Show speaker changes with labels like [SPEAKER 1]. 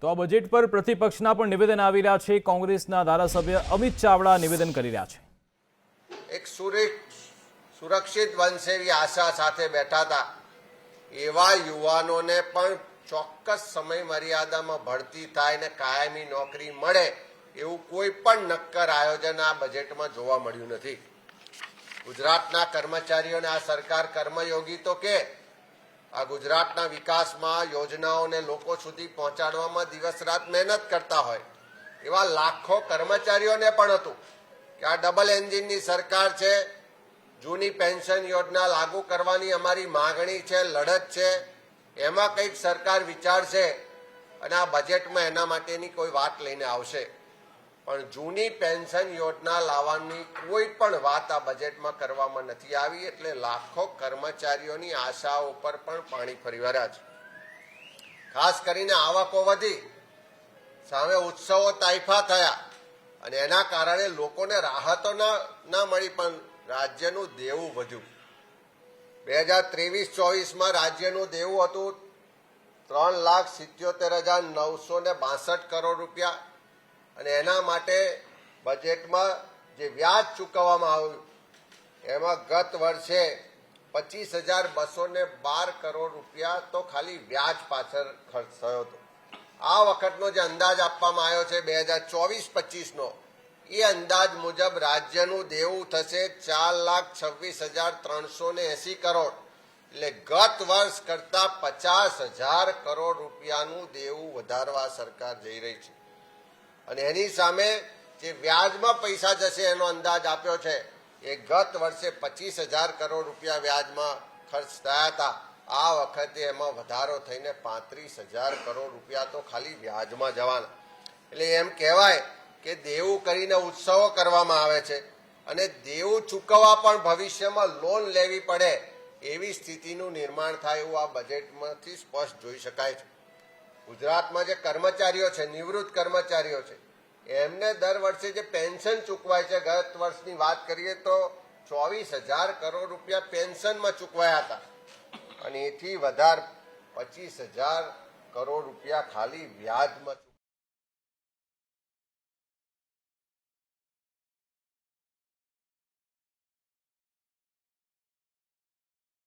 [SPEAKER 1] તો આ બજેટ પર પ્રતિપક્ષના પણ નિવેદન આવી રહ્યા છે. કોંગ્રેસના ધારાસભ્ય અમિત ચાવડા નિવેદન કરી રહ્યા છે.
[SPEAKER 2] એક સુરક્ષ સુરક્ષિત બનશે એવી આશા સાથે બેઠા હતા. એવા યુવાનોને પણ ચોક્કસ સમય મર્યાદામાં ભરતી થાય ને કાયમી નોકરી મળે એવું કોઈ પણ નક્કર આયોજન આ બજેટમાં જોવા મળ્યું નથી. ગુજરાતના કર્મચારીઓને આ સરકાર કર્મયોગી તો કે આ ગુજરાતના વિકાસમાં યોજનાઓને લોકો સુધી પહોંચાડવામાં દિવસ રાત મહેનત કરતા હોય, એવા લાખો કર્મચારીઓને પણ હતું કે આ ડબલ એન્જિનની સરકાર છે, જૂની પેન્શન યોજના લાગુ કરવાની અમારી માગણી છે, લડત છે, એમાં કંઈક સરકાર વિચારશે અને આ બજેટમાં એના માટેની કોઈ વાત લઈને આવશે. પણ જૂની પેન્શન યોજના લાવવાની કોઈ પણ વાત આ બજેટમાં કરવામાં નથી આવી એટલે લાખો કર્મચારીઓની આશાઓ ઉપર પણ પાણી ફરી વળ્યા છે. ખાસ કરીને આવકો વધી, સામે ઉત્સવો તાઇફા થયા અને એના કારણે લોકોને રાહતો ના ના મળી પણ રાજ્યનું દેવું વધ્યું. બે હજાર ત્રેવીસ ચોવીસમાં રાજ્યનું દેવું હતું ત્રણ લાખ સિત્યોતેર હજાર નવસો ને બાસઠ કરોડ રૂપિયા. અને એના માટે બજેટમાં જે વ્યાજ ચૂકવવામાં આવ્યું, એમાં ગત વર્ષે પચીસ હજાર બસો ને બાર કરોડ રૂપિયા તો ખાલી વ્યાજ પાછળ ખર્ચ થયો હતો. આ વખતનો જે અંદાજ આપવામાં આવ્યો છે બે હજાર ચોવીસ પચીસનો, એ અંદાજ મુજબ રાજ્યનું દેવું થશે ચાર લાખ છવ્વીસ હજાર ત્રણસો ને એસી કરોડ. એટલે ગત વર્ષ કરતા પચાસ હજાર કરોડ રૂપિયાનું દેવું વધારવા સરકાર જઈ રહી છે. અને એની સામે જે વ્યાજમાં પૈસા જશે એનો અંદાજ આપ્યો છે, એ ગત વર્ષે પચીસ હજાર કરોડ રૂપિયા વ્યાજમાં ખર્ચ થયા હતા. આ વખતે એમાં વધારો થઈને પાંત્રીસ હજાર કરોડ રૂપિયા તો ખાલી વ્યાજમાં જવાના. એટલે એમ કહેવાય કે દેવું કરીને ઉત્સવો કરવામાં આવે છે અને દેવું ચૂકવવા પણ ભવિષ્યમાં લોન લેવી પડે એવી સ્થિતિનું નિર્માણ થાય એવું આ બજેટમાંથી સ્પષ્ટ જોઈ શકાય છે. ગુજરાતમાં જે કર્મચારીઓ છે, નિવૃત્ત કર્મચારીઓ છે, એમને દર વર્ષે જે પેન્શન ચૂકવાય છે, ગત વર્ષની વાત કરીએ તો ચોવીસ હજાર કરોડ રૂપિયા પેન્શનમાં ચૂકવાયા હતા. અને એથી વધારે પચીસ હજાર કરોડ રૂપિયા ખાલી વ્યાજમાં